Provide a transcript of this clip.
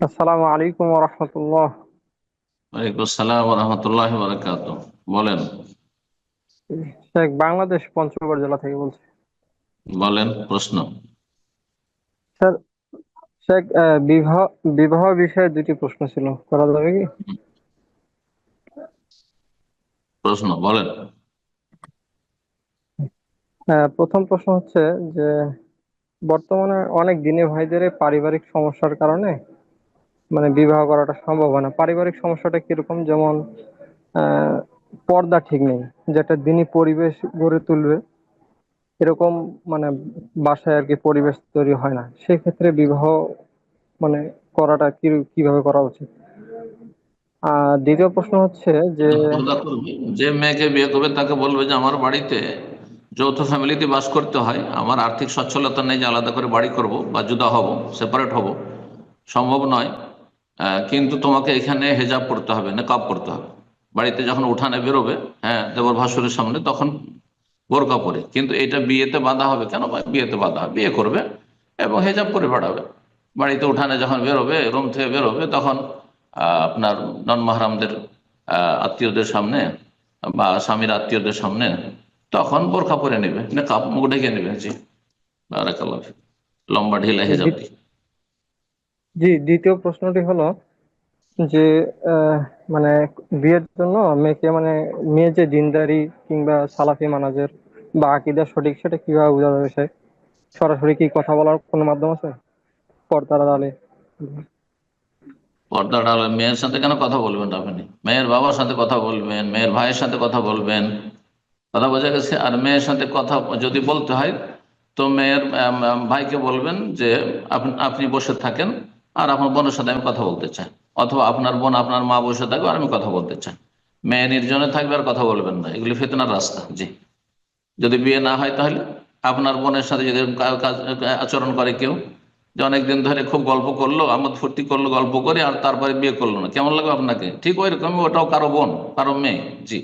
আসসালামু আলাইকুম রহমতুল্লাহ। ওয়ালাইকুম আসসালাম রহমতুল্লাহ বারাকাত। বলেন। শেখ বাংলাদেশ পঞ্চগড় জেলা থেকে বলছি। বলেন প্রশ্ন। স্যার শেখ বিবাহ বিবাহ বিষয়ে দুটি প্রশ্ন ছিল। করা যাবে কি? প্রশ্ন বলেন। প্রথম প্রশ্ন হচ্ছে যে বর্তমানে অনেক দিনে ভাইদের পারিবারিক সমস্যার কারণে মানে বিবাহ করাটা সম্ভব হয় না। পারিবারিক সমস্যাটা কীরকম? যেমন পর্দা ঠিক নেই, যেটা দিনই পরিবেশ গড়ে তুলবে, এরকম মানে বাসায় আর কি পরিবেশ তৈরি হয় না। সেক্ষেত্রে বিবাহ মানে করাটা কি, কীভাবে করা উচিত? আর দ্বিতীয় প্রশ্ন হচ্ছে যে যে মেয়েকে বিয়ে করবে তাকে বলবে যে আমার বাড়িতে যৌথ ফ্যামিলিতে বাস করতে হয়, আমার আর্থিক সচ্ছলতা নেই যে আলাদা করে বাড়ি করব বা জুদা হব সেপারেট হব। সম্ভব নয়। কিন্তু তোমাকে এখানে হেজাব পড়তে হবে নেকাব পড়তে হবে। বাড়িতে যখন উঠানে বেরোবে হ্যাঁ দেবর ভাসুরের সামনে তখন বোরকা পরে। কিন্তু এটা বিয়েতে বাঁধা হবে কেন? বিয়েতে বাঁধা হবে? বিয়ে করবে এবং হেজাব করে বেড়াবে বাড়িতে উঠানে যখন বেরোবে রুম থেকে বেরোবে তখন আহ, আপনার নন মাহরামদের আত্মীয়দের সামনে বা স্বামীর আত্মীয়দের সামনে তখন বোরখা পরে নেবে কাপ মুখ ঢেকে নেবে। জি বারাকাল্লাহ লম্বা ঢিলা হেজাব দিয়ে। জি, দ্বিতীয় প্রশ্নটি হলো যে মানে বিয়ের জন্য মেয়েকে মানে মেয়ে যে দিনদারি কিংবা সালাফি মানাজের বা আকিদা সঠিক সেটা কীভাবে বোঝা যাবে সে? সরাসরি কি কথা বলার কোনো মাধ্যম আছে? পর্দার আড়ালে। পর্দা ডালে মেয়ের সাথে কেন কথা বলবেন আপনি? মেয়ের বাবার সাথে কথা বলবেন, মেয়ের ভাইয়ের সাথে কথা বলবেন। কথা বোঝা গেছে, আর মেয়ের সাথে কথা যদি বলতে হয়, তো মেয়ের ভাইকে বলবেন যে আপ- আপনি বসে থাকেন। আর আপনার বোনের সাথে আমি কথা বলতে চাই। অথবা আপনার বোন, আপনার মা বসে থাকবে আর আমি কথা বলতে চাই। মেয়ে নির্জনে থাকবে আর কথা বলবেন না। এগুলি ফেতনার রাস্তা। জি। যদি বিয়ে না হয় তাহলে আপনার বোনের সাথে যদি আচরণ করে কেউ, যে অনেকদিন ধরে খুব গল্প করল, আমোদ ফুর্তি করল, গল্প করে আর তারপরে বিয়ে করল না, কেমন লাগবে আপনাকে? ঠিক ওই রকম ওটাও কারও বোন, কারও মেয়ে। জি।